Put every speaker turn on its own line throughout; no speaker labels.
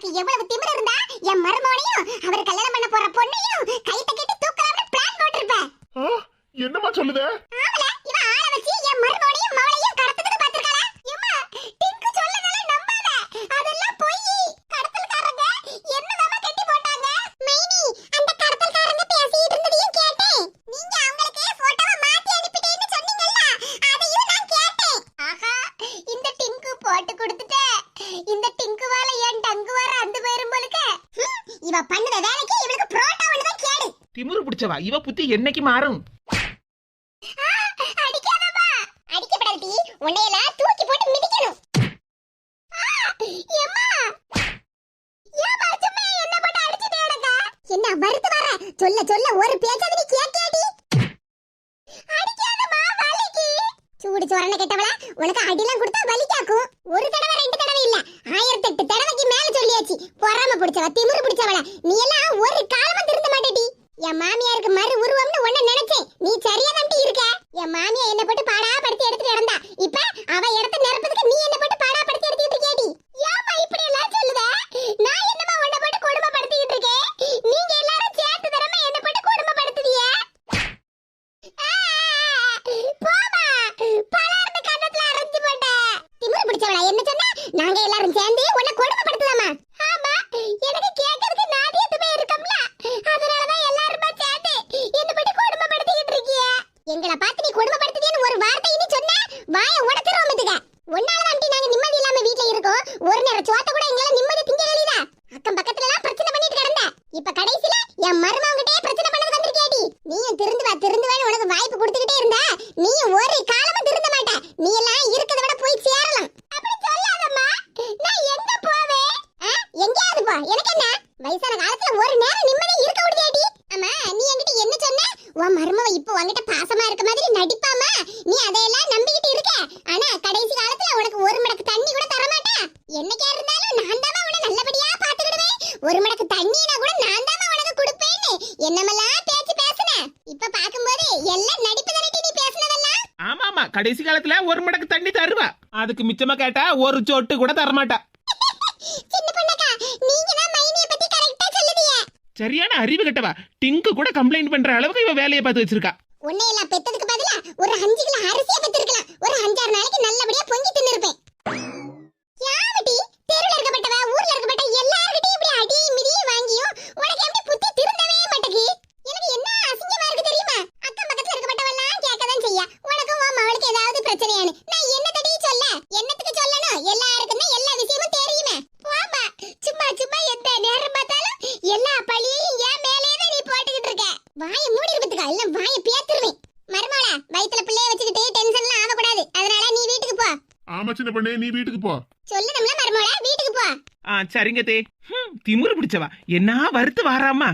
aquí. Llevo la
septiembre இவ
புத்தி என்னைக்கு மாறும்?
சொல்ல சொல்ல ஒரு பேச்சாவது நீ கேட்காடி. அடிக்காதமா வலிக்கு. சூடு சோரன கெட்டவளா? உனக்கு அடிலாம் கொடுத்தா வலிக்காக்கும். ஒரு தடவை ரெண்டு தடவை இல்ல. ஆயிரத்தெட்டு தடவைக்கு மேல சொல்லியாச்சு. பொறாம பிடிச்சவ திமிரு திருந்துவேன் உனக்கு வாய்ப்பு கொடுத்துக்கிட்டே இருந்தா நீ ஒரு காலமும் கடைசி காலத்துல ஒரு மடக்கு தண்ணி
தருவா. அதுக்கு மிச்சமா கேட்டா ஒரு சொட்டு கூட தரமாட்டா. சரியான அறிவு கட்டவா. டிங்கு கூட கம்ப்ளைண்ட் பண்ற அளவுக்கு இவ வேலையை பார்த்து வச்சிருக்கா.
உன்னை சின்ன பண்ணே நீ வீட்டுக்கு போ.
சொல்லுதும்ல மருமகளே வீட்டுக்கு போ.
ஆ சரிங்க தே. திமுரு பிடிச்சவா. என்ன வருத்து வாராமா?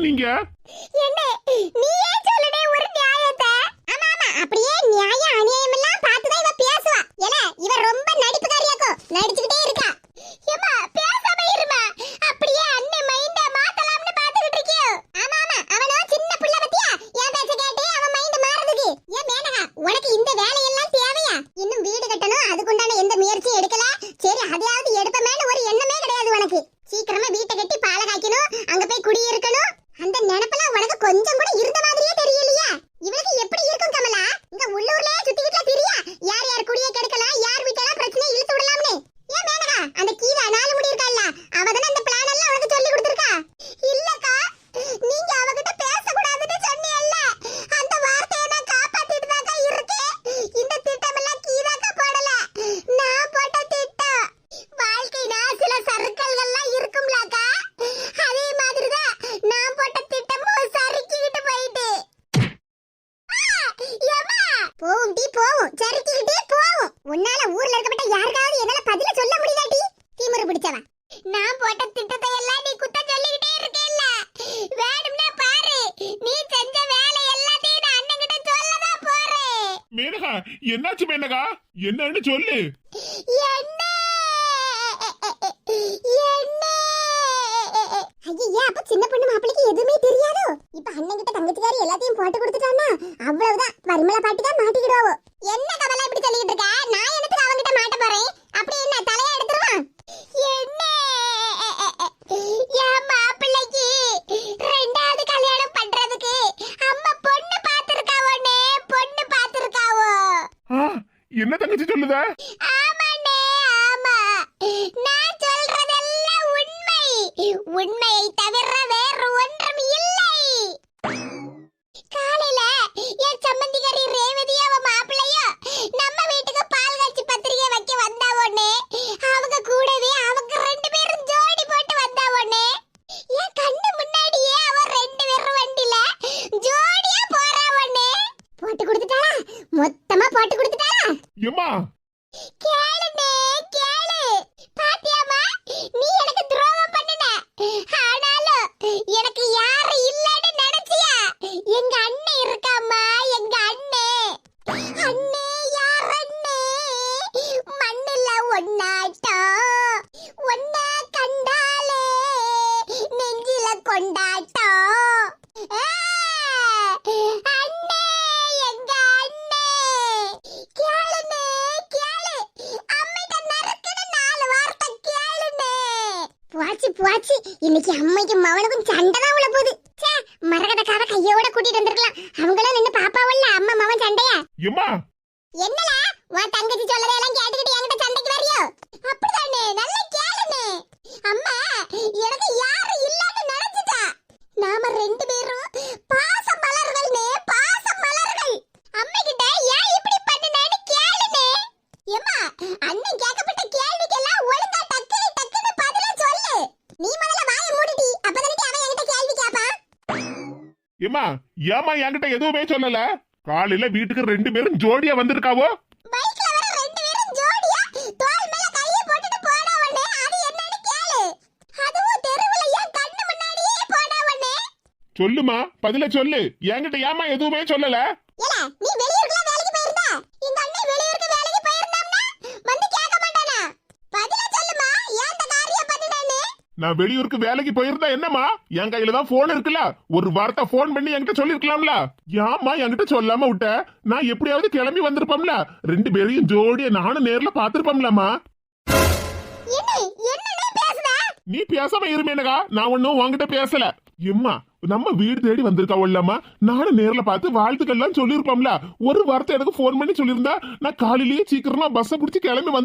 நீங்க?
அண்ணன் எல்லாத்தையும் போட்டு கொடுத்துட்டானா அவ்வளவுதான். பரிமளா பாட்டி தான் மாட்டிக்கிடுவோ என்ன கவலை இப்படி சொல்லிட்டு இருக்க? நான் எனக்கு அவங்கிட்ட மாட்ட போறேன்? அப்படி என்ன தலையா எடுத்துருவான் என்ன? என் மாப்பிள்ளைக்கு ரெண்டாவது கல்யாணம் பண்றதுக்கு அம்மா பொண்ணு பாத்துருக்காவோனே பொண்ணு பாத்துருக்காவோ
என்ன தங்கச்சி சொல்லுத?
Ha! அண்ணன் கேட்கப்பட்ட கேள்விக்கெல்லாம் ஒழுங்கா டக்கு டக்குன்னு பதில சொல்லு. நீ முதல்ல வாயை மூடிட்டி அப்பதானே அவன் என்கிட்ட கேள்வி கேட்பான்
எம்மா ஏமா என்கிட்ட எதுவுமே சொல்லல? காலையில வீட்டுக்கு ரெண்டு பேரும் ஜோடியா வந்திருக்காவோ?
பைக்ல வர ரெண்டு பேரும் ஜோடியா? தோள் மேல கையை போட்டுட்டு போனவனே அது என்னன்னு கேளு. அதுவும் தெருவுல என் கண்ணு முன்னாடியே போனவனே
சொல்லுமா பதில சொல்லு. என்கிட்ட ஏமா எதுவுமே சொல்லல?
ஏல நீ வெளியூர்க்குலாம் வேலைக்கு போயிருந்தா எங்க அண்ணன் வெளியூருக்கு வேலைக்கு போயிருந்தாம்னா வந்து கேட்க மாட்டானா பதில சொல்லுமா ஏன் இந்த காரியம் பண்ணினேன்னு
நான் வெளியூருக்கு வேலைக்கு போயிருந்தா என்னம்மா? என் கையில தான் போன் இருக்குல்ல. ஒரு வார்த்தை போன் பண்ணி என்கிட்ட சொல்லிருக்கலாம்ல. ஏம்மா என்கிட்ட சொல்லாம விட்ட? நான் எப்படியாவது கிளம்பி வந்திருப்போம்ல. ரெண்டு பேரையும் ஜோடியா நானும் நேர்ல
பேசுதா
நீ பேசாம இருமேனகா? நான் ஒன்னும் உன்கிட்ட பேசல. எம்மா நம்ம வீடு தேடி வந்திருக்காவல்லம்மா நானும் நேர்ல பார்த்து வாழ்த்துக்கள்லாம் சொல்லியிருப்போம்ல ஒரு வார்த்தை எனக்கு ஃபோன் பண்ணி சொல்லியிருந்தா நான் காலையிலேயே சீக்கிரமா பஸ்ஸை பிடிச்சி கிளம்பி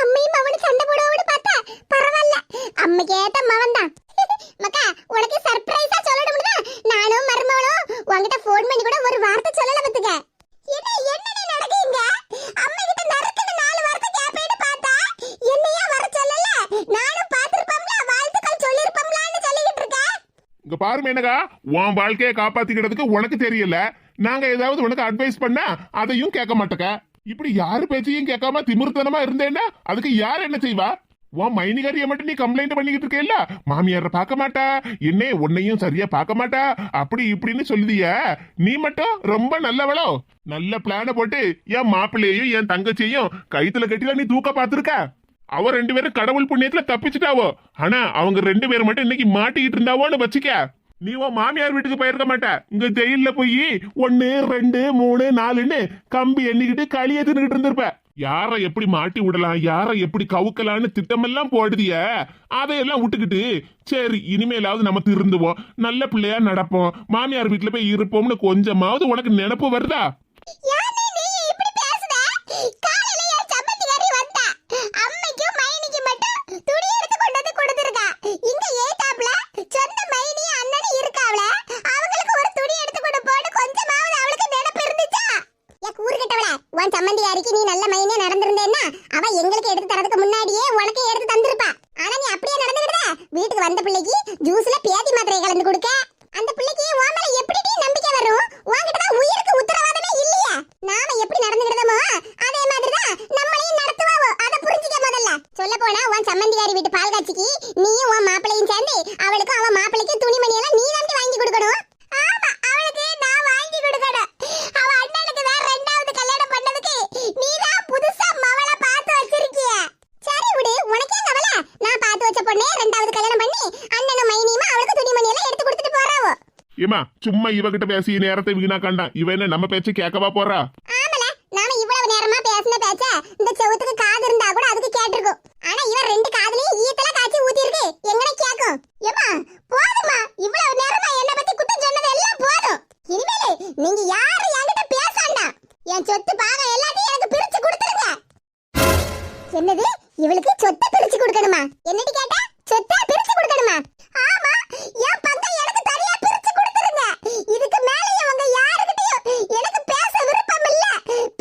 அம்மையும் மவனு சண்டை பார்த்தா பரவாயில்ல. அம்மைக்கு கேட்ட மவன் தான். மக்கா உனக்கு சர்ப்ரைஸா சொல்லணும்னு நானும் மருமகளும் உன்கிட்ட ஃபோன் பண்ணி கூட ஒரு வார்த்தை சொல்லல பத்துக்க என்ன என்ன நடக்குங்க அம்மா கிட்ட நறுக்குன்னு நாலு வார்த்தை கேப்பேன்னு பார்த்தா என்னையா வர சொல்லல. நானும் பாத்திருப்பம்ல வாழ்த்துக்கள் சொல்லிருப்பம்லான்னு சொல்லிக்கிட்டு இருக்கேன்
இங்க பாரு மேனகா உன் வாழ்க்கையை காப்பாத்திக்கிறதுக்கு உனக்கு தெரியல. நாங்க ஏதாவது உனக்கு அட்வைஸ் பண்ணா அதையும் கேட்க மாட்டேக்க. இப்படி யாரு பேச்சையும் கேட்காம திமிர்த்தனமா இருந்தேன்னா அதுக்கு யார் என்ன செய்வா? உன் மைனிகாரிய மட்டும் நீ கம்ப்ளைண்ட் பண்ணிக்கிட்டு இருக்கேல்ல மாமியார பார்க்க மாட்டா? என்ன உன்னையும் சரியா பார்க்க மாட்டா? அப்படி இப்படின்னு சொல்லுதிய. நீ மட்டும் ரொம்ப நல்லவளோ? நல்ல பிளான போட்டு என் மாப்பிள்ளையையும் என் தங்கச்சியையும் கைத்துல கட்டில நீ தூக்க பார்த்துருக்க? அவ ரெண்டு பேரும் கடவுள் புண்ணியத்துல தப்பிச்சுட்டாவோ? ஆனா அவங்க ரெண்டு பேரும் மட்டும் இன்னைக்கு மாட்டிக்கிட்டு இருந்தாவோன்னு வச்சுக்க. நீ உன் மாமியார் வீட்டுக்கு போயிருக்க மாட்ட. இங்க ஜெயில போய் ஒன்னு ரெண்டு மூணு நாலுன்னு கம்பி எண்ணிக்கிட்டு களி தின்னுகிட்டு இருந்திருப்ப. யாரை எப்படி மாட்டி விடலாம்? யாரை எப்படி கவுக்கலான்னு திட்டமெல்லாம் போடுதிய? அதையெல்லாம் விட்டுக்கிட்டு சரி இனிமேலாவது நம்ம திருந்துவோம். நல்ல பிள்ளையா நடப்போம். மாமியார் வீட்டுல போய் இருப்போம்னு கொஞ்சமாவது உனக்கு நினப்பு வருதா?
யானே கூறுகிட்டவள உன் சம்மந்தியாருக்கு நீ நல்ல மைனே நடந்திருந்தேன்னா அவ எங்களுக்கு எடுத்து தரதுக்கு முன்னாடியே உனக்கு எடுத்து தந்திருப்பா. ஆனா நீ அப்படியே நடந்துகிட்ட வீட்டுக்கு வந்த பிள்ளைக்கு ஜூஸ்ல பேதி மாத்திரை கலந்து கொடுக்க. அந்த பிள்ளைக்கு உன் மேல எப்படி நம்பிக்கை வரும்? உன்கிட்ட உயிருக்கு உத்தரவாதமே இல்லையா.
நாம
எப்படி நடந்துகிட்டதமோ அதே மாதிரிதான் நம்மளையும் நடத்துவாவோ? அதை புரிஞ்சுக்க முதல்ல. சொல்ல போனா உன் சம்மந்தியாரி வீட்டு பால் காட்சிக்கு நீயும் உன் மாப்பிள்ளையும் சேர்ந்து அவளுக்கும் அவன் மாப்பிள்ளைக்கு துணி
தெரியுமா சும்மா இவகிட்ட பேசி நேரத்தை வீணா கண்டான் இவ என்ன நம்ம பேச்சு கேட்கவா போறா
ஆமல நாம இவ்வளவு நேரமா பேசின பேச்ச இந்த செவுத்துக்கு காது இருந்தா கூட அதுக்கு கேட்டிருக்கும் ஆனா இவன் ரெண்டு காதுலயும் ஈத்தல காய்ச்சி ஊத்தி இருக்கு எங்கன கேக்கும் ஏமா போதுமா இவ்வளவு நேரமா என்ன பத்தி குத்தம் சொன்னது எல்லாம் போதும் இனிமேலே நீங்க யாரும் என்கிட்ட பேசாண்டா என் சொத்து பாகம் எல்லாத்தையும் எனக்கு பிரிச்சு கொடுத்துருங்க என்னது இவளுக்கு சொத்தை பிரிச்சு கொடுக்கணுமா என்னடி கேட்டா சொத்தை பிரிச்சு கொடுக்கணுமா ஆமா என் பங்கை எனக்கு தனியா பிரிச்சு கொடுத்துருங்க இதுக்கு மேல இவங்க யாருக்கிட்டயும் எனக்கு பேச விருப்பம் இல்ல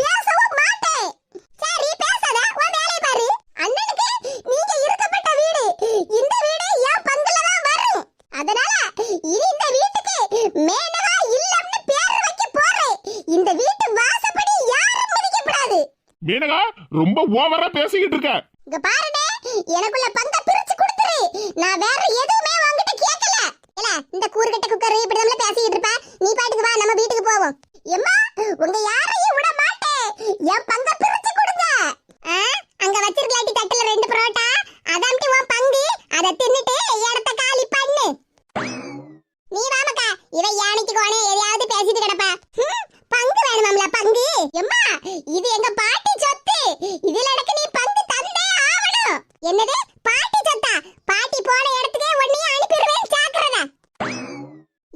பேசவும் மாட்டேன் சரி பேசாத உன் வேலைய பாரு அண்ணனுக்கு நீங்க இருக்கப்பட்ட வீடு இந்த வீடு என் பங்குல தான் வரும் அதனால இனி இந்த வீட்டுக்கு மேனகா இல்லம்னு பேர் வைக்க போறேன் இந்த வீட்டு வாசப்படி யாரும் மிதிக்கப்படாது
மீனகா ரொம்ப ஓவரா பேசிக்கிட்டு இருக்க
இங்க பாருடே எனக்குள்ள பங்க பிரிச்சு கொடுத்துரு நான் வேற எதுவுமே உன்கிட்ட கேட்கல இல்ல இந்த கூறுகட்ட குக்கர் இப்படி நம்மள பேசிட்டு இருப்ப நீ பாட்டுக்கு வா நம்ம வீட்டுக்கு போவோம் எம்மா உங்க யாரையும் விட மாட்டேன் என் பங்க பிரிச்சு கொடுங்க ஆ, அங்க வச்சிருக்கலாட்டி தட்டுல ரெண்டு பரோட்டா அதாம்டி உன் பங்கு அதை தின்னுட்டு இடத்த காலி பண்ணு நீ வாமக்கா இவ யானைக்கு கோணே எதையாவது பேசிட்டு கிடப்பா ஹம், பங்கு வேணுமாம்ல பங்கு எம்மா இது எங்க பாட்டி சொத்து இதுல எனக்கு நீ பங்கு தந்தே ஆவணும் என்னது பாட்டி சொத்தா பாட்டி போன இடத்துக்கே உன்னையே அனுப்பிடுவேன் ஜாக்கிரதை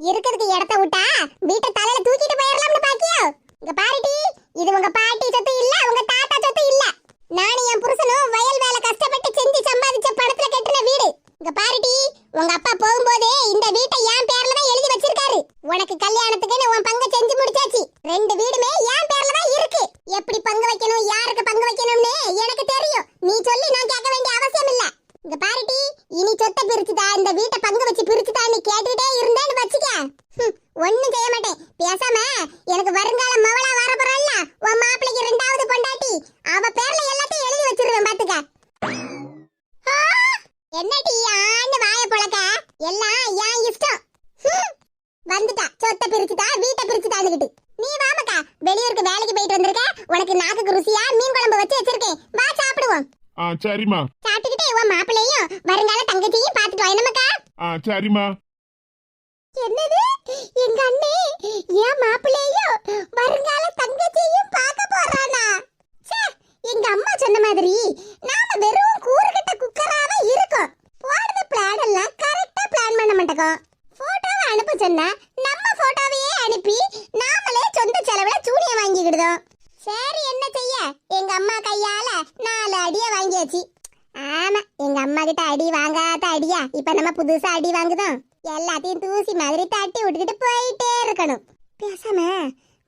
இருக்கிறதுக்கு இடத்த விட்டா வீட்டை தலையில தூக்கிட்டு போயிடலாம்னு பாக்கியோ இங்க பாருடி இது உங்க பாட்டி சொத்து இல்ல உங்க தாத்தா சொத்து இல்ல நானும் என் புருஷனும் வயல் வேலை கஷ்டப்பட்டு செஞ்சு சம்பாதிச்ச பணத்துல கட்டின வீடு இங்க பாருடி உங்க அப்பா போகும்போதே இந்த வீட்டை என் பேர்ல தான் எழுதி வச்சிருக்காரு உனக்கு கல்யாணத்துக்குன்னு உன் பங்க செஞ்சு முடிச்சாச்சு ரெண்டு வீடுமே என் பேர்ல தான் இருக்கு எப்படி பங்கு வைக்கணும் யாருக்கு பங்கு வைக்கணும்னு எனக்கு தெரியும் நீ சொல்லி நான் கேட்க வேண்டிய அவசியம் இல்ல இங்க பாருடி இனி சொத்தை பிரிச்சுதா இந்த வீட்டை பங்கு வச்சு பிரிச்சுதான்னு கேட்டுட்டே இருந்தேன்னு வச்சுக்க ஹம், ஒண்ணும் செய்ய மாட்டேன் பேசாம எனக்கு வருங்கால மவளா வர போறல்ல உன் மாப்பிளைக்கு ரெண்டாவது பொண்டாட்டி அவ பேர்ல எல்லாத்தையும் எழுதி வச்சிருவேன் பாத்துக்க ஆ! என்னடி ஆண்டு வாய பொளக்க எல்லாம் என் இஷ்டம் ஹம். வந்துட்டா சொத்தை பிரிச்சுட்டா வீட்டை பிரிச்சுட்டான்னுகிட்டு நீ வாமக்கா வெளியூருக்கு வேலைக்கு போயிட்டு வந்திருக்க உனக்கு நாக்குக்கு ருசியா மீன் குழம்பு வச்சு வச்சிருக்கேன் வா சாப்பிடுவோம்
ஆ சரிம்மா.
சாப்பிட்டுக்கிட்டே உன் மாப்பிள்ளையும் வருங்கால தங்கச்சியும் பார்த்துட்டு வா. என்னமக்கா
ஆ சரிம்மா.
என்னது? எங்க அண்ணே என் மாப்பிள்ளையும் வருங்கால தங்கச்சியும் பார்க்க போறானா? ச்சே, எங்க அம்மா சொன்ன மாதிரி நாம வெறும் கூறுகட்ட குக்கராவே இருக்கோம். போடுற பிளான் எல்லாம் கரெக்டா பிளான் பண்ண மாட்டோம். போட்டோவை அனுப்ப சொன்னா நம்ம போட்டோவையே அனுப்பி நாமளே சொந்த செலவுல சூனிய வாங்கிக்கிடுதோம். சரி என்ன செய்ய? எங்க அம்மா கையால நாலு அடிய வாங்கியாச்சு. ஆமா எங்க அம்மா கிட்ட அடி வாங்காத அடியா? இப்ப நம்ம புதுசா அடி வாங்குதோம். எல்லாத்தையும் தூசி மாதிரி தட்டி விட்டுக்கிட்டு போயிட்டே இருக்கணும். பேசாம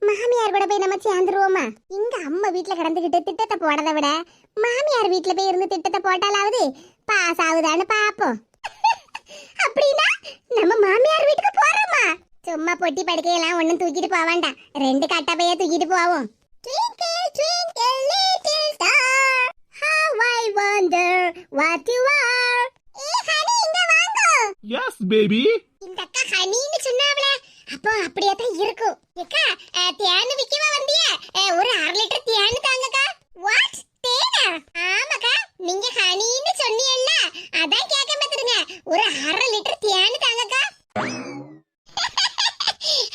மாமியார் கூட போய் நம்ம சேர்ந்துருவோமா? இங்க அம்மா வீட்டுல கிடந்துகிட்டு திட்டத்தை போடதை விட மாமியார் வீட்டுல போய் இருந்து திட்டத்தை போட்டாலாவது பாஸ் ஆகுதான்னு பாப்போம். அப்படின்னா நம்ம மாமியார் வீட்டுக்கு போறோமா? சும்மா பொட்டி படுக்கையெல்லாம் ஒன்றும் தூக்கிட்டு போக வேண்டாம். ரெண்டு கட்டப்பைய தூக்கிட்டு போவோம். Twinkle, twinkle, little star, how I wonder what you are. ஏ ஹனி இங்க வாங்க.
எஸ் பேபி
இந்த அக்கா ஹனின்னு சொன்னாவல அப்போ அப்படியே தான் இருக்கும். ஏக்கா அஹ், தேனு விக்கவா வந்திய அஹ், ஒரு அரை லிட்டர் தேனு தாங்கக்கா வாட் தேனா ஆமாக்கா நீங்க ஹனின்னு சொன்னீங்கல்ல அதான் கேட்க மாத்துருங்க ஒரு அரை லிட்டர் தேனு தாங்கக்கா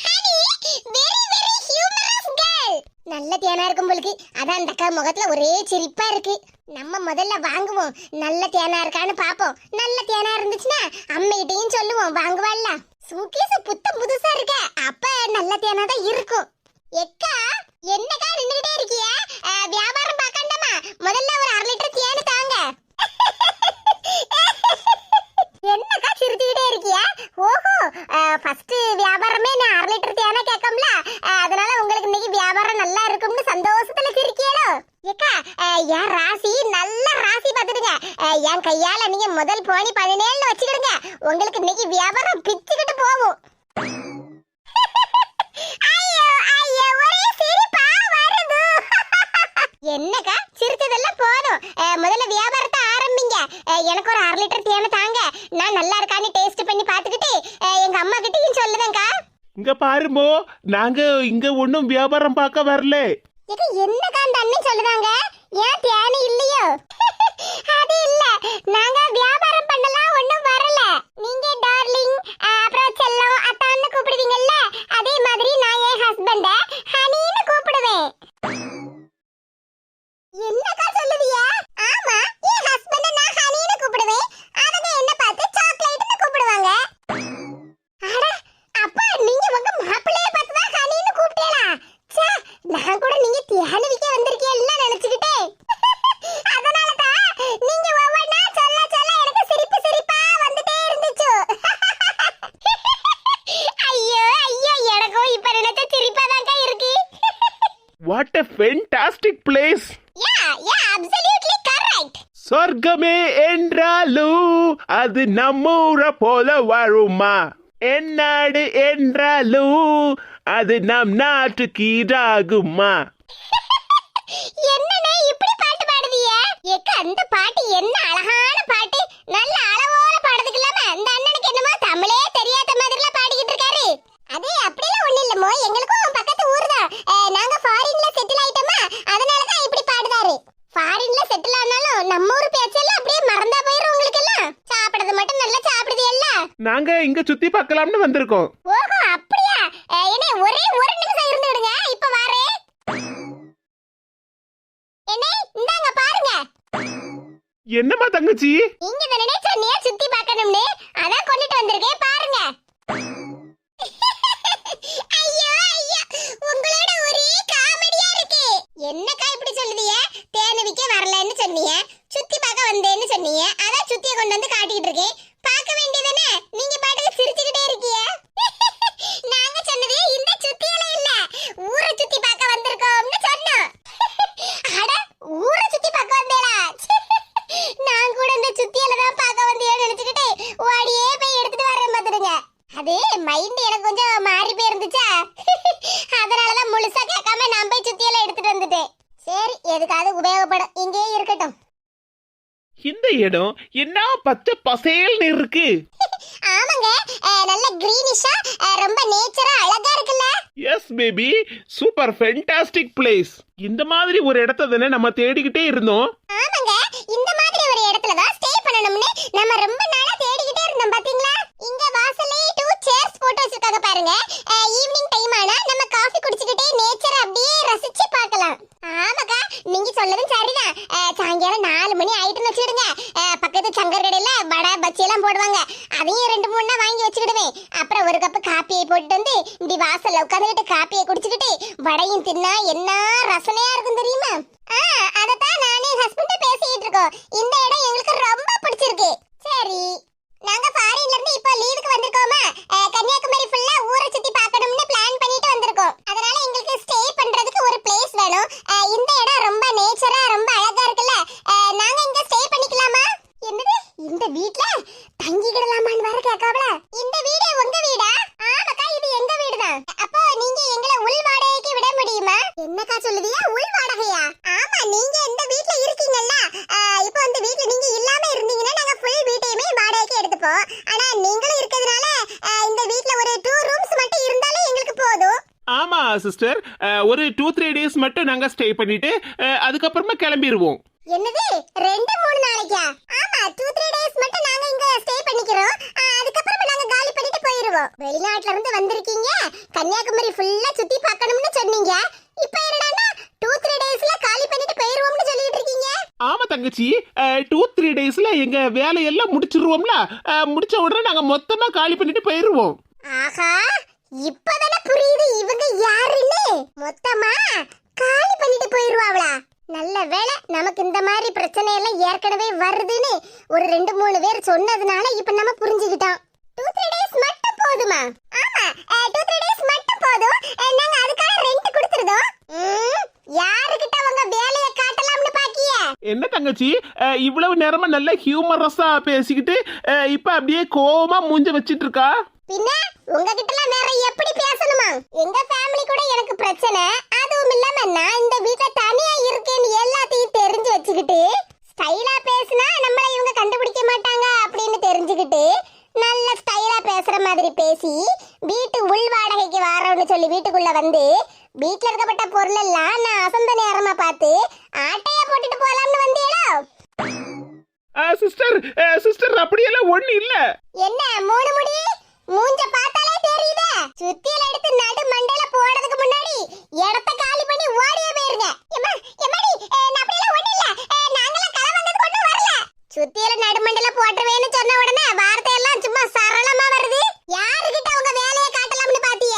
honey very very humorous girl நல்ல தேனா இருக்கும் போலுக்கு அதான் அந்த அக்கா முகத்துல ஒரே சிரிப்பா இருக்கு நம்ம முதல்ல வாங்குவோம் நல்ல தேனா இருக்கான்னு பாப்போம். நல்ல தேனா இருந்துச்சுன்னா அம்மைகிட்டையும் சொல்லுவோம். வாங்குவாள்ல சூக்கேஸ் புத்தம் புதுசா இருக்க. அப்ப நல்ல தேனா தான் இருக்கும். எக்கா என்னக்கா நின்றுகிட்டே இருக்கிய? வியாபாரம் பார்க்கண்டாமா முதல்ல ஒரு அரை லிட்டர் தேனு தாங்க. என்னக்கா சிரிச்சுக்கிட்டே இருக்கிய? ஓஹோ ஃபர்ஸ்ட் வியாபாரமே நான் அரை லிட்டர் தேனா கேட்கம்ல அதனால உங்களுக்கு இன்னைக்கு வியாபாரம் நல்லா இருக்கும்னு சந்தோஷத்துல சிரிக்கியலோ. ஏக்கா என் ராசி? என் கையால நீங்க முதல் போனி பதினேழுன்னு வச்சுக்கிடுங்க. உங்களுக்கு இன்னைக்கு வியாபாரம் பிச்சுக்கிட்டு போகும். என்னக்கா சிரிச்சதெல்லாம் போதும். முதல்ல வியாபாரத்தை ஆரம்பிங்க. எனக்கு ஒரு அரை லிட்டர் தேனை தாங்க. நான் நல்லா இருக்கான்னு டேஸ்ட் பண்ணி பார்த்துக்கிட்டு எங்க அம்மா கிட்டயும் சொல்லுதேங்க்கா
இங்க பாருமோ நாங்க இங்க ஒண்ணும் வியாபாரம் பார்க்க வரல.
என்னக்கா அந்த அண்ணன் சொல்லுதாங்க? ஏன் தேனி இல்லையோ? அது இல்ல. நாங்க வியாபாரம் பண்ணலாம் ஒண்ணும் வரல. நீங்க டார்லிங் அப்புறம் செல்லம் அத்தான்னு கூப்பிடுவீங்கல்ல? அதே மாதிரி நான் என் ஹஸ்பண்ட ஹனின்னு கூப்பிடுவேன். என்னக்கா சொல்லுவியா? ஆமா என் ஹஸ்பண்ட நான் ஹனின்னு கூப்பிடுவேன். அவங்க என்ன பார்த்து சாக்லேட்னு கூப்பிடுவாங்க அட அப்பா நீங்க உங்க மாப்பிள்ளைய பார்த்து தான் ஹனின்னு கூப்பிட்டேளா ச்சே நான் கூட நீங்க தியானு விக்க வந்திருக்கீல்ல நினைச்சுக்கிட்டேன் அதனால தான் நீங்க ஒவ்வொண்ணா சொல்ல சொல்ல எனக்கு சிரிப்பு சிரிப்பா வந்துட்டே இருந்துச்சு ஐயோ ஐயோ எனக்கும் இப்ப நினைச்ச சிரிப்பா தான்க்கா இருக்கு
what a fantastic place
yeah yeah absolutely correct
சொர்க்கமே என்றாலும் அது நம்மூர போல வருமா? என்னாடு என்றாலும் அது நம் நாட்டுக்கு ஈடாகுமா
என்னண்ணே இப்படி பாட்டு பாடுதிய ஏக்க அந்த பாட்டு என்ன அழகான பாட்டு? நல்ல அளவோல பாடுறதுக்கு இல்லாம அந்த அண்ணனுக்கு என்னமோ தமிழே தெரியாத மாதிரிலாம் பாடிக்கிட்டு இருக்காரு. அதே அப்படிலாம் ஒண்ணு இல்லமோ எங்களுக்கும் பக்கத்து ஊர் தான் நாங்க ஃபாரின்ல செட்டில் ஆயிட்டோமா? அதனால தான் இப்படி பாடுதாரு. ஃபாரின்ல செட்டில் ஆனாலும் நம்ம ஊர் பேச்செல்லாம் அப்படியே மறந்தா போயிரும் உங்களுக்கு எல்லாம் சாப்பிடுறது மட்டும் நல்லா சாப்பிடுது எல்லாம்
நாங்க இங்க சுத்தி பார்க்கலாம்னு வந்திருக்கோம்.
ஓஹோ அப்படியா? என்ன ஒரே ஒரு நிமிஷம் இருந்து விடுங்க. இப்ப வாரேன் என்ன இந்தாங்க பாருங்க.
என்னம்மா தங்கச்சி?
இங்க தானே சொன்னியா சுத்தி பார்க்கணும்னு அதான் கொண்டுட்டு வந்திருக்கேன் பாருங்க. ஐயோ ஐயோ உங்களோட ஒரே காமெடியா இருக்கு. என்னக்கா இப்படி சொல்லுதீங்க? தேனவிக்க வரலன்னு சொன்னீங்க சுத்தி பார்க்க வந்தேன்னு சொன்னீங்க அதான் சுத்திய கொண்டு வந்து காட்டிட்டு இருக்கேன். பார்க்க வேண்டியதானே நீங்க பாட்டுக்கு சிரிச்சுக்கிட்டே இருக்கீங்க. நாங்க சொன்னது இந்த சுத்தியல இல்ல. ஊரை சுத்தி பார்க்க வந்திருக்கோம்னு சொன்னோம். அட ஊரை சுத்தி பார்க்க வந்தேனா நான் கூட இந்த சுத்தியல தான் பார்க்க வந்தேன்னு நினைச்சுக்கிட்டே ஓடியே போய் எடுத்துட்டு வரேன் பாத்துடுங்க அது மைண்ட் எனக்கு கொஞ்சம் மாறி போயிருந்துச்சா? அதனாலதான் முழுசா கேட்காம நான் போய் சுத்தியெல்லாம் எடுத்துட்டு வந்துட்டேன். சரி எதுக்காவது உபயோகப்படும். இங்கேயே
இந்த இடம் என்ன பச்சை பசேல்னு இருக்கு?
ஆமாங்க நல்ல கிரீனிஷா ரொம்ப நேச்சரா அழகா இருக்குல்ல?
Yes baby super fantastic place இந்த மாதிரி ஒரு இடத்த தானே நம்ம தேடிக்கிட்டே இருந்தோம்.
ஆமாங்க இந்த மாதிரி ஒரு இடத்துல தான் ஸ்டே பண்ணணும்னு நம்ம ரொம்ப நாளா தேடிக்கிட்டே இருந்தோம் பாத்தீங்களா? இங்க சேர்ஸ் போட்டு வச்சிருக்காங்க பாருங்க. ஈவினிங் டைம் ஆனா நம்ம காஃபி குடிச்சுக்கிட்டே நேச்சர் அப்படியே ரசிச்சு பார்க்கலாம். ஆமாக்கா நீங்க சொன்னதும் சரிதான். சாயங்காலம் நாலு மணி ஆயிட்டுன்னு வச்சுக்கிடுங்க. பக்கத்து சங்கர் கடையில வடை பச்சி எல்லாம் போடுவாங்க. அதையும் ரெண்டு மூணு நாள் வாங்கி வச்சுக்கிடுவேன். அப்புறம் ஒரு கப்பு காப்பியை போட்டு வந்து இப்படி வாசல்ல உட்காந்துக்கிட்டு காப்பியை குடிச்சுக்கிட்டு வடையும் தின்னா என்ன ரசனையா இருக்கும் தெரியுமா? அதத்தான் நானே ஹஸ்பண்ட் பேசிட்டு இருக்கோம். இந்த இடம் எங்களுக்கு ரொம்ப பிடிச்சிருக்கு. சரி நாங்க ஃபாரின்ல இருந்து இப்போ லீவ் வந்திருக்கோமா அஹ், கன்னியாகுமரி ஃபுல்லா ஊரை சுத்தி பார்க்கணும்னு பிளான் பண்ணிட்டு வந்திருக்கோம் அதனால எங்களுக்கு ஸ்டே பண்றதுக்கு ஒரு பிளேஸ் வேணும் அஹ், இந்த இடம் ரொம்ப நேச்சரா ரொம்ப அழகா இருக்குல்ல அஹ், நாங்க இங்க ஸ்டே பண்ணிக்கலாமா என்னது இந்த வீட்ல தங்கிக்கிடலாமான்னு வேற கேட்காவல இந்த வீடு உங்க வீடா ஆமாக்கா இது எங்க வீடு தான் அப்போ நீங்க எங்களை உள் வாடகைக்கு விட முடியுமா என்னக்கா சொல்லுதியா உள் வாடகையா ஆமா நீங்க இந்த வீட்ல இருக்கீங்கல்ல ஆஹ், இப்போ அந்த வீட்ல நீங்க இல்லாம இருந்தீங்கன்னா நாங்க ஃபுல் வீட்டையுமே வாடகைக்கு எடுத்துப்போம் ஆனா நீங்களும் இருக்கிறதுனால ஆஹ், இந்த வீட்ல ஒரு டூ ரூம்ஸ் மட்டும் இருந்தாலே எங்களுக்கு போதும்
ஆமா சிஸ்டர் ஒரு டூ த்ரீ டேஸ் மட்டும் நாங்க ஸ்டே பண்ணிட்டு அதுக்கப்புறமா கிளம்பிடுவோம்
என்னது? ரெண்டு மூணு நாளைக்கா? ஆமா டூ த்ரீ டேஸ் மட்டும் நாங்க இங்க ஸ்டே பண்ணிக்கிறோம். அதுக்கப்புறமா நாங்க காலி பண்ணிட்டு போயிருவோம். வெளிநாட்டுல இருந்து வந்திருக்கீங்க. கன்னியாகுமரி ஃபுல்லா சுத்தி பார்க்கணும்னு சொன்னீங்க. இப்போ என்னடான்னா டூ த்ரீ டேஸ்ல காலி பண்ணிட்டு போயிருவோம்னு சொல்லிட்டு இருக்கீங்க.
ஆமா தங்கச்சி. டூ த்ரீ டேஸ்ல எங்க வேலையெல்லாம் முடிச்சிருவோம்ல. முடிச்ச உடனே நாங்க மொத்தமா காலி பண்ணிட்டு போயிருவோம்.
ஆஹா! இப்பதானே புரியுது இவங்க யாருன்னு. மொத்தமா காலி பண்ணிட்டு போயிருவாங்களா நல்ல வேளை நமக்கு இந்த மாதிரி பிரச்சனை எல்லாம் ஏற்கனவே வருதுன்னு ஒரு ரெண்டு மூணு பேர் சொன்னதுனால இப்ப நம்ம புரிஞ்சுக்கிட்டோம். டூ த்ரீ டேஸ் மட்டும் போதுமா? ஆமா டூ த்ரீ டேஸ் மட்டும் போதும். நாங்க அதுக்காக ரெண்ட் கொடுத்துருதோம் யாருக்கிட்ட யாருகிட்ட உங்க வேலையை காட்டலாம்னு பாக்கிய?
என்ன தங்கச்சி? இவ்வளவு நேரமா நல்ல ஹியூமரஸா பேசிக்கிட்டு இப்ப அப்படியே கோவமா மூஞ்ச வச்சிட்டு இருக்கா?
பின்ன உங்ககிட்டலாம் வேற எப்படி பேசணுமா? எங்க ஃபேமிலி கூட எனக்கு பிரச்சனை. அதுவும் இல்லாம நான் இந்த வீட்ல தனியா இருக்கேன்னு எல்லாத்தையும் தெரிஞ்சு வச்சுக்கிட்டு ஸ்டைலா பேசினா நம்மள இவங்க கண்டுபிடிக்க மாட்டாங்க அப்படின்னு தெரிஞ்சுக்கிட்டு நல்ல ஸ்டைலா பேசுற மாதிரி பேசி வீட்டு உள் வாடகைக்கு வாரோம்னு சொல்லி வீட்டுக்குள்ள வந்து வீட்ல இருக்கப்பட்ட பொருள் எல்லாம் நான் அசந்த நேரமா பார்த்து ஆட்டையா போட்டுட்டு போலாம்னு வந்தீங்களோ
சிஸ்டர் சிஸ்டர் அப்படியெல்லாம் ஒண்ணு இல்ல.
என்ன மூணு முடி? மூஞ்ச பார்த்தாலே தெரியுதே. சுத்தியல எடுத்து நடு மண்டையில போடுறதுக்கு முன்னாடி இடத்த காலி பண்ணி ஓடியே போயிருங்க. எம்மா எம்மாடி நான் அப்படிலாம் ஒண்ணு இல்ல. நாங்கலாம் களை வந்ததுக்கு ஒண்ணும் வரல. சுத்தியல நடு மண்டையில போட்டுருவேன்னு சொன்ன உடனே வார்த்தை எல்லாம் சும்மா சரளமா வருது. யாருகிட்ட உங்க வேலையை காட்டலாம்னு பாத்திய?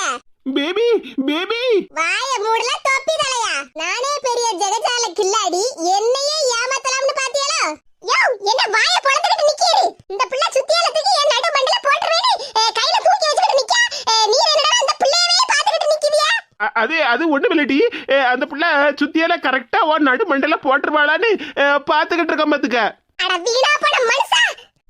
Baby baby.
வாய மூடல தொப்பி தலையா நானே பெரிய ஜெகஜால கில்லாடி என்னையே ஏமாத்தலாம்னு பாத்தியலோ யோ என்ன வாய பொளந்துக்கிட்டு நிக்கீரு இந்த பிள்ளை சுத்தியால தூக்கி என் நடு மண்டல போட்டுருவேன்னு அஹ், கையில தூக்கி வச்சுக்கிட்டு நிக்கா அஹ், நீ என்னடா இந்த பிள்ளையவே பாத்துக்கிட்டு நிக்கிறியா
அ- அது அது ஒன்றும் இல்லடி. அந்த பிள்ளை சுத்தியால கரெக்டா ஓ நடு மண்டல போட்டுருவாளான்னு பாத்துக்கிட்டு இருக்க பாத்துக்க.
அட வீணா போன மனுஷா!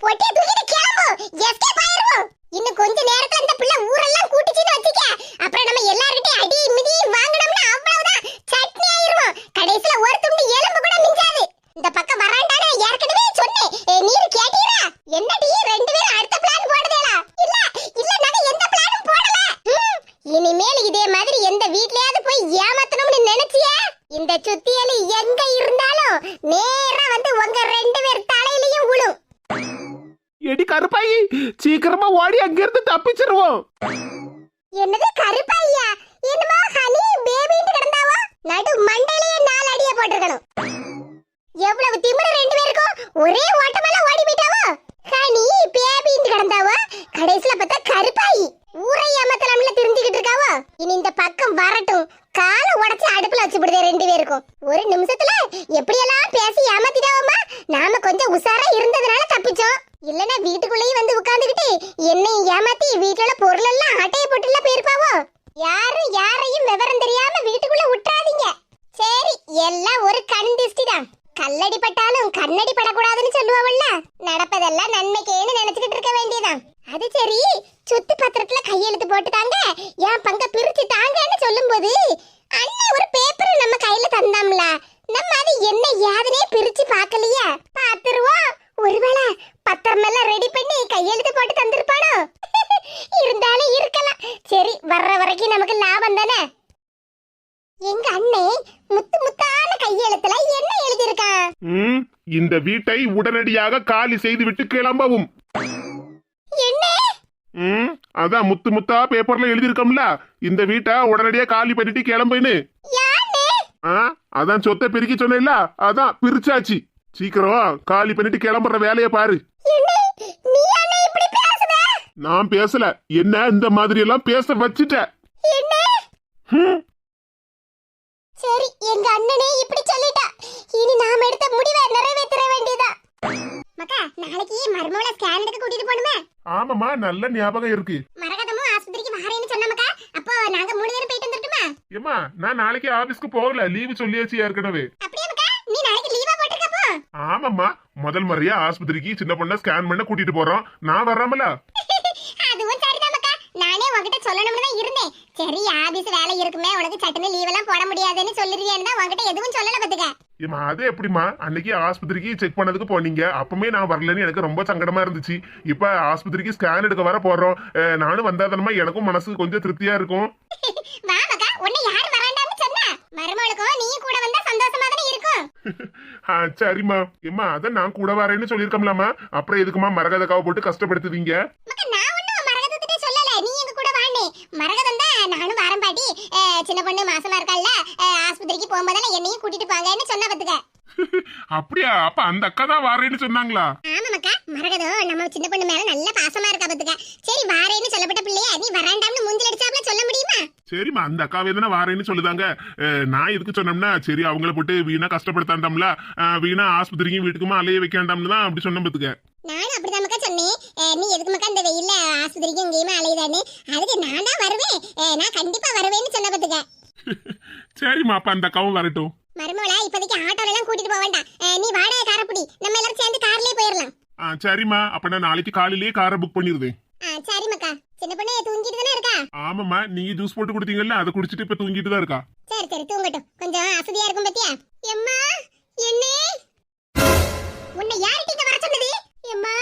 தூக்கிட்டு கிளம்பு. எஸ்கேப் ஆயிருவோம். இன்னும் கொஞ்ச நேரம் இந்த பிள்ளை ஊரெல்லாம் கூட்டிச்சுன்னு வச்சுக்க அப்புறம் நம்ம எல்லார்கிட்டயும் அடி மிதி வாங்கணும்னா அவ்வளவுதான் சட்னி ஆயிருவோம் கடைசில ஒரு துண்டு எலும்பு கூட மிஞ்சாது இந்த பக்கம் வராண்டானே ஏற்கனவே சொன்னேன் ஏ, நீர் கேட்டீரா என்னடி ரெண்டு பேரும் அடுத்த பிளான் போடுதேடா இல்ல இல்ல நாங்க எந்த பிளானும் போடல ம், இனிமேல் இதே மாதிரி எந்த வீட்லயாவது போய் ஏமாத்தணும்னு நினைச்சியா இந்த சுத்தியலி எங்க இருந்தாலும் நேரா வந்து உங்க ரெண்டு பேர் தலையிலயும் விழும்
எடி கருப்பாயி சீக்கிரமா ஓடி அங்கிருந்து தப்பிச்சிருவோம்
என்னது கருப்பையா என்னமோ ஹனி பேபின்னு கிடந்தாவா நடு மண்டையிலேயே நாலு அடிய போட்டிருக்கணும் எவ்வளவு திமிரு ரெண்டு பேருக்கும் ஒரே ஓட்டமெல்லாம் ஓடி போயிட்டாவோ ஹனி பேபின்னு கிடந்தாவோ கடைசில பார்த்தா கருப்பாயி ஊரை ஏமாத்தலாம்ல தெரிஞ்சுக்கிட்டு இருக்காவோ இனி இந்த பக்கம் வரட்டும் காலை உடைச்சு அடுப்புல வச்சு விடுதே ரெண்டு பேருக்கும் ஒரு நிமிஷத்துல எப்படியெல்லாம் பேசி ஏமாத்திட்டாவோமா நாம கொஞ்சம் உஷாரா இருந்ததுனால தப்பிச்சோம் இல்லனா வீட்டுக்குள்ளேயே வந்து உட்கார்ந்துகிட்டு என்னை ஏமாத்தி வீட்டுல பொருள் எல்லாம் ஆட்டைய போட்டுல போயிருப்பாவோ? யாரும் யாரையும் விவரம் தெரியாம வீட்டுக்குள்ள விட்டுறாதீங்க சரி எல்லாம் ஒரு கண் திஷ்டி தான். கல்லடி பட்டாலும் கண்ணடி படக்கூடாதுன்னு சொல்லுவாவல்ல? நடப்பதெல்லாம் நன்மைக்கேன்னு நினைச்சுக்கிட்டு இருக்க வேண்டியதான் அது சரி சொத்து பத்திரத்துல கையெழுத்து போட்டுட்டாங்க என் பங்க பிரிச்சு தாங்கன்னு சொல்லும்போது அண்ணன் ஒரு பேப்பர் நம்ம கையில தந்தாம்ல. நம்ம அது என்ன யாதுனே பிரிச்சு பார்க்கலையா. பாத்துருவோம் ஒருவேளை பத்திரம் எல்லாம் ரெடி பண்ணி கையெழுத்து போட்டு தந்திருப்பானோ? இருந்தாலும் இருக்கலாம். சரி வர்ற வரைக்கும் நமக்கு லாபம் தானே? எங்க அண்ணே முத்து முத்தான கையெழுத்துல என்ன எழுதியிருக்கான்?
ம், இந்த வீட்டை உடனடியாக காலி செய்துவிட்டு கிளம்பவும்.
என்ன?
ம், அதான் முத்து முத்தா பேப்பர்ல எழுதியிருக்கோம்ல. இந்த வீட்டை உடனடியா காலி பண்ணிட்டு கிளம்புன்னு. அதான் சொத்தை பிரிக்க சொன்னேன்ல அதான் பிரிச்சாச்சு. சீக்கிரம் காலி பண்ணிட்டு கிளம்புற வேலையை பாரு. நான் பேசல. என்ன இந்த மாதிரி எல்லாம் பேச வச்சுட்ட?
சரி எங்க அண்ணனே இப்படி சொல்லிட்டா. இனி நாம எடுத்த முடிவை நிறைவேற்ற வேண்டியதா? மக்கா நாளைக்கு மர்மோல ஸ்கேன் எடுக்க கூட்டிட்டு போணுமே?
ஆமாம்மா நல்ல ஞாபகம் இருக்கு.
மரகதமும் ஆஸ்பத்திரிக்கு வரேன்னு சொன்னமக்கா அப்போ நாங்க மூணு பேரும் போயிட்டு வந்துட்டுமா
ஏமா நான் நாளைக்கு ஆபீஸ்க்கு போகல. லீவு சொல்லியாச்சு ஏற்கனவே.
அப்படியே மக்கா? நீ நாளைக்கு லீவா போட்டிருக்கப்போ
ஆமாம்மா. முதல் முறையா ஆஸ்பத்திரிக்கு சின்ன பொண்ணை ஸ்கேன் பண்ண கூட்டிட்டு போறோம். நான் வராமல
அதுவும் சரிதான் மக்கா. நானே உன்கிட்ட சொல்லணும்னு தான் இருந்தேன். சரி ஆபீஸ் வேலை இருக்குமே உனக்கு சட்டுன்னு லீவ் எல்லாம் போட முடியாதுன்னு சொல்லிருக்கேன்னு தான் உன்கிட்ட எதுவும் சொல்லல பாத்துக்க.
ஏமா அது எப்படிமா அன்னைக்கு ஆஸ்பத்திரிக்கு செக் பண்ணதுக்கு போனீங்க. அப்பமே நான் வரலன்னு எனக்கு ரொம்ப சங்கடமா இருந்துச்சு. இப்ப ஆஸ்பத்திரிக்கு ஸ்கேன் எடுக்க வர போறோம். நானும் வந்தாதானமா எனக்கும் மனசு கொஞ்சம் திருப்தியா இருக்கும்.
மருமகளுக்கும் நீயும் கூட வந்தா சந்தோஷமா தானே இருக்கும்.
ஆ, சரிம்மா. ஏம்மா அதான் நான் கூட வரேன்னு சொல்லியிருக்கோம்லாமா அப்புறம் எதுக்குமா மரகதக்காவை போட்டு கஷ்டப்படுத்துவீங்க
நான் ஒண்ணும் மரகதத்திட்ட சொல்லல. நீ எங்க கூட வாண்ணே மரகதம் தான் நானும் வாரம் பாட்டி. சின்ன பொண்ணு மாசமா இருக்கால்ல அஹ், ஆஸ்பத்திரிக்கு போகும்போதெல்லாம் என்னையும் கூட்டிட்டு போங்கன்னு சொன்ன பத்துக்க
அப்படியா? அப்ப அந்த அக்கா தான் வரேன்னு சொன்னாங்களா?
ஆமா மக்கா மரகதம் நம்ம சின்ன பொண்ணு மேல நல்ல பாசமா இருக்கா பாத்துக்க சரி வாரேன்னு சொல்லப்பட்ட பிள்ளைய நீ வராண்டாம்னு மூஞ்சில் அடிச்சாப்ல சொல்ல முடியுமா?
சரிம்மா அந்த அக்காவே தானே வரேன்னு சொல்லுதாங்க. நான் எதுக்கு சொன்னோம்னா சரி அவங்கள போட்டு வீணா கஷ்டப்படுத்தாண்டாம்ல. வீணா ஆஸ்பத்திரிக்கும் வீட்டுக்குமா அலைய வைக்காண்டாம்னு தான் அப்படி சொன்ன பத்துக்க
நானும் அப்படிதான் மக்கா சொன்னேன். நீ எதுக்கு மக்கா இந்த வெயில்ல ஆஸ்பத்திரிக்கு எங்கேயுமே அலையுதான்னு. அதுக்கு நான் தான் வருவேன். நான் கண்டிப்பா வருவேன்னு சொன்ன பாத்துக்க
சரிம்மா அப்ப அந்த அக்காவும் வரட்டும்.
மருமகளா இப்போதைக்கு ஆட்டோல எல்லாம் கூட்டிட்டு போக வேண்டாம். நீ வாடகை காரப்புடி நம்ம எல்லாரும் சேர்ந்து கார்லயே போயிடலாம்
ஆ சரிம்மா. அப்ப நான் நாளைக்கு காலையிலேயே காரை புக் பண்ணிருந்தேன்
ஆ சரி மக்கா. சின்ன பொண்ணு தூங்கிட்டு தானே இருக்கா?
ஆமாம்மா. நீங்க ஜூஸ் போட்டு கொடுத்தீங்கல்ல அதை குடிச்சிட்டு இப்ப தூங்கிட்டு தான் இருக்கா?
சரி சரி தூங்கட்டும். கொஞ்சம் அசதியா இருக்கும் பத்தியா? எம்மா என்னே? உன்னை யார்கிட்ட இங்க வர சொன்னது? எம்மா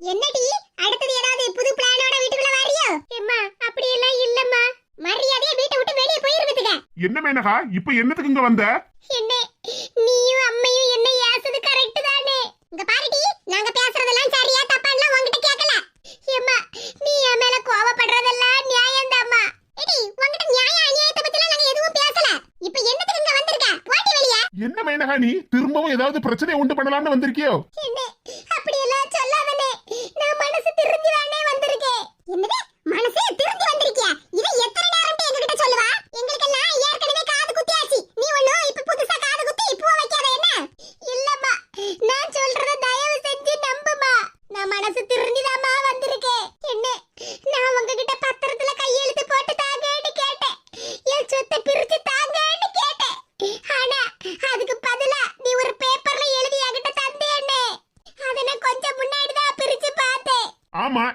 என்னடி? அடுத்தது ஏதாவது புது பிளானோட வீட்டுக்குள்ள வாரியோ எம்மா அப்படி எல்லாம் இல்லம்மா. மரியாதையா வீட்டை விட்டு வெளியே போயிருந்துங்க
என்ன மேனகா இப்ப என்னத்துக்கு இங்க வந்த?
என்ன நீயும் அம்மையும் என்ன ஏசது கரெக்ட் தானே? இங்க பாருடி நாங்க பேசுறதெல்லாம் சரியா தப்பான்லாம் உன்கிட்ட கேட்கல ஏம்மா நீ என் மேல கோவப்படுறதெல்லாம் நியாயம் தாம்மா
எடி
உன்கிட்ட நியாய அநியாயத்தை பத்திலாம் நாங்க எதுவும் பேசல. இப்ப என்னத்துக்கு இங்க வந்திருக்க? போட்டி வெளிய
என்ன மேனகா நீ? திரும்பவும் ஏதாவது பிரச்சனை உண்டு பண்ணலாம்னு வந்திருக்கியோ?
என்ன அப்படியெல்லாம் சொல்லாதனே நான் மனசு திரிஞ்சு தானே வந்திருக்கேன். என்னது? மனசே திருந்தி வந்திருக்கியா? இது எத்தனை நேரம் எங்ககிட்ட சொல்லுவா? எங்களுக்கு எல்லாம் ஏற்கனவே காது குத்தியாச்சு. நீ ஒண்ணு இப்ப புதுசா காது குத்தி இப்போ வைக்காத என்ன? இல்ல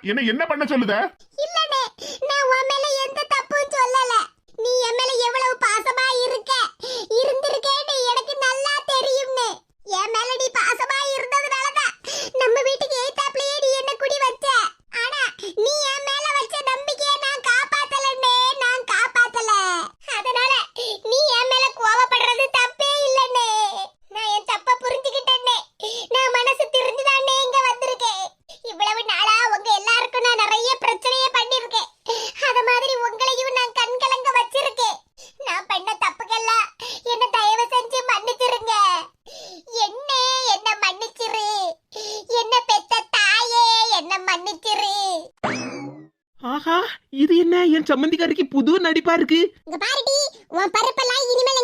என்ன
என்ன பண்ண சொல்லுத?
என்
சம்மந்திக்காரிக்கு புது நடிப்பா இருக்கு?
இங்க பாருடி உன் பருப்பெல்லாம் இனிமேல்